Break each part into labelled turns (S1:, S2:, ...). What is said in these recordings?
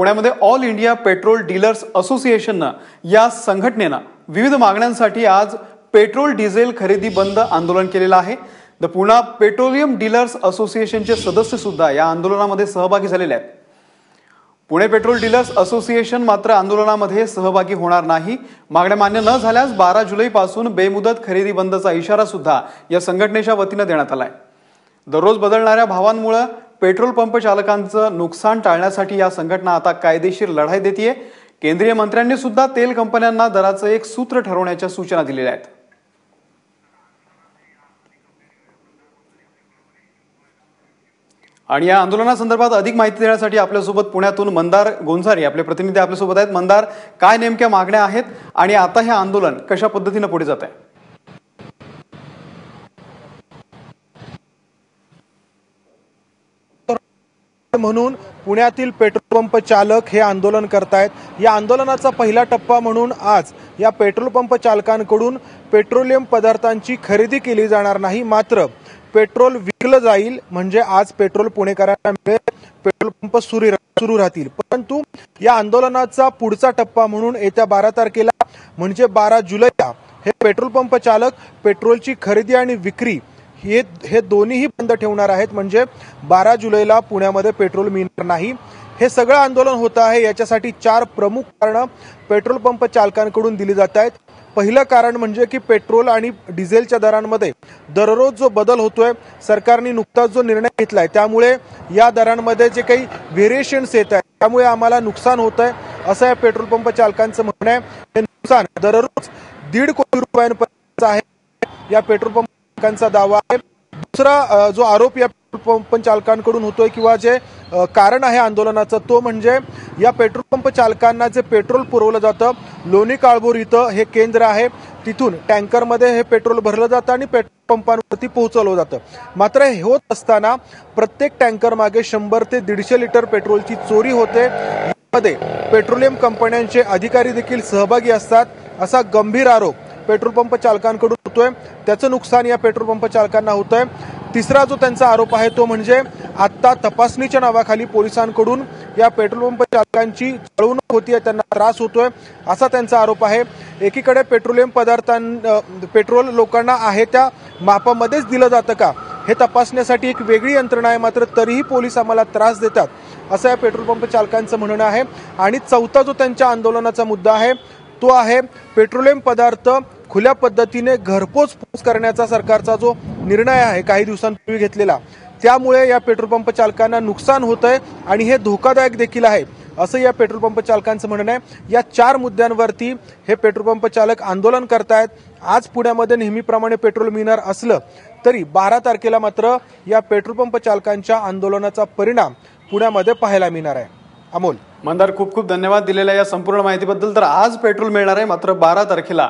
S1: पुण्यामध्ये all India petrol dealers असोसिएशननं या संघटनेनं विविध मागण्यांसाठी आज पेट्रोल डिझेल खरेदी बंद आंदोलन केलेलं आहे. द पुणा पेट्रोलियम डीलर्स असोसिएशनचे सदस्य सुद्धा या आंदोलनामध्ये सहभागी झालेले आहेत. पुणे पेट्रोल डीलर्स असोसिएशन मात्र आंदोलनामध्ये सहभागी होणार नाही. मागण्या मान्य न झाल्यास बारा जुलैपासून बेमुदत खरेदी बंदचा इशारा सुद्धा या संघटनेच्या वतीनं देण्यात आलाय. दररोज बदलणाऱ्या भावांमुळे पेट्रोल पंप चालकांचं नुकसान टाळण्यासाठी या संघटना आता कायदेशीर लढाई देते केंद्रीय मंत्र्यांनी सुद्धा तेल कंपन्यांना दराचं एक सूत्र ठरवण्याच्या सूचना दिलेल्या आहेत. आणि या आंदोलनासंदर्भात अधिक माहिती देण्यासाठी आपल्यासोबत पुण्यातून मंदार गोंझारी आपले प्रतिनिधी आपल्यासोबत आहेत. मंदार काय नेमक्या मागण्या आहेत आणि आता हे आंदोलन कशा पद्धतीनं पुढे जात आहे
S2: म्हणून पुण्यातील पेट्रोल पंप चालक हे आंदोलन करतायत. या आंदोलनाचा पहिला टप्पा म्हणून आज या पेट्रोल पंप चालकांकडून पेट्रोलियम पदार्थांची खरेदी केली जाणार नाही मात्र पेट्रोल विकलं जाईल म्हणजे आज पेट्रोल पुणेकरांना मिळेल पेट्रोल पंप सुरू सुरू राहतील. परंतु या आंदोलनाचा पुढचा टप्पा म्हणून येत्या बारा तारखेला म्हणजे बारा जुलैला हे पेट्रोल पंप चालक पेट्रोलची खरेदी आणि विक्री हे हे दोन्हीही बंद ठेवणार आहेत. म्हणजे बारा जुलैला पुण्यामध्ये पेट्रोल मिळणार नाही. हे सगळं आंदोलन होत आहे. याच्यासाठी चार प्रमुख कारणं पेट्रोल पंप चालकांकडून दिली जात आहेत. पहिलं कारण म्हणजे की पेट्रोल आणि डिझेलच्या दरांमध्ये दररोज जो बदल होतोय सरकारने नुकताच जो निर्णय घेतलाय त्यामुळे या दरांमध्ये जे काही व्हेरिएशन्स येत आहेत त्यामुळे आम्हाला नुकसान होत आहे असं या पेट्रोल पंप चालकांचं म्हणणं आहे. हे नुकसान दररोज दीड कोटी रुपयांपर्यंत आहे या पेट्रोल पंप चालकांचा दावा आहे. दुसरा जो आरोप या पेट्रोल पंप चालकांकडून होतोय किंवा जे कारण आहे आंदोलनाचं तो म्हणजे या पेट्रोल पंप चालकांना जे पेट्रोल पुरवलं जातं लोणी काळभोर इथं हे केंद्र आहे. तिथून टँकरमध्ये हे पेट्रोल भरलं जातं आणि पेट्रोल पंपांवरती पोहोचवलं जातं. मात्र हे होत असताना प्रत्येक टँकर मागे शंभर ते दीडशे लिटर पेट्रोलची चोरी होते. मध्ये पेट्रोलियम कंपन्यांचे अधिकारी देखील सहभागी असतात. असा गंभीर आरोप पेट्रोल पंप चालकांकडून होतोय त्याचं नुकसान या पेट्रोल पंप चालकांना होतंय. तिसरा जो त्यांचा आरोप आहे तो म्हणजे आत्ता तपासणीच्या नावाखाली पोलिसांकडून या पेट्रोल पंप चालकांची चळवणूक आहे त्यांना त्रास होतोय असा त्यांचा आरोप आहे. एकीकडे पेट्रोलियम पदार्थां पेट्रोल लोकांना आहे त्या मापामध्येच दिलं जातं का? हे तपासण्यासाठी एक वेगळी यंत्रणा आहे मात्र तरीही पोलीस आम्हाला त्रास देतात असं या पेट्रोल पंप चालकांचं म्हणणं आहे. आणि चौथा जो त्यांच्या आंदोलनाचा मुद्दा आहे तो आहे पेट्रोलियम पदार्थ खुल्या पद्धतीने घरपोच पोच करण्याचा सरकारचा जो निर्णय आहे काही दिवसांपूर्वी घेतलेला. त्यामुळे या पेट्रोल पंप चालकांना नुकसान होत आहे आणि हे धोकादायक देखील आहे असं या पेट्रोल पंप चालकांचं म्हणणं आहे. या चार मुद्द्यांवरती हे पेट्रोल पंप चालक आंदोलन करतायत. आज पुण्यामध्ये नेहमीप्रमाणे पेट्रोल मिळणार असलं तरी बारा तारखेला मात्र या पेट्रोल पंप चालकांच्या आंदोलनाचा परिणाम पुण्यामध्ये पाहायला मिळणार आहे. अमोल.
S1: मंदार खूप खूप धन्यवाद दिलेल्या या संपूर्ण माहितीबद्दल. तर आज पेट्रोल मिळणार आहे मात्र बारा तारखेला.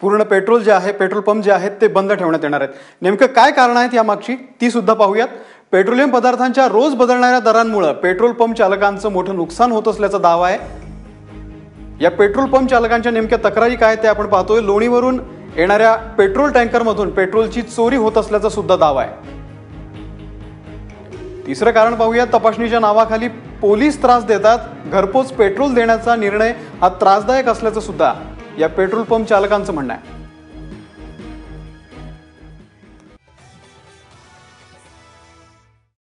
S1: पूर्ण पेट्रोल जे आहे पेट्रोल पंप जे आहेत ते बंद ठेवण्यात येणार आहेत. नेमकं काय कारण आहेत यामागची ती सुद्धा पाहूयात. पेट्रोलियम पदार्थांच्या रोज बदलणाऱ्या दरांमुळे पेट्रोल पंप चालकांचं मोठं नुकसान होत असल्याचा दावा आहे. या पेट्रोल पंप चालकांच्या नेमक्या तक्रारी काय ते आपण पाहतोय. लोणीवरून येणाऱ्या पेट्रोल टँकरमधून पेट्रोलची चोरी होत असल्याचा सुद्धा दावा आहे. तिसरं कारण पाहूया तपासणीच्या नावाखाली पोलीस त्रास देतात घरपोच पेट्रोल देण्याचा निर्णय हा त्रासदायक असल्याचं सुद्धा या पेट्रोल पंप चालकांचं म्हणणं आहे.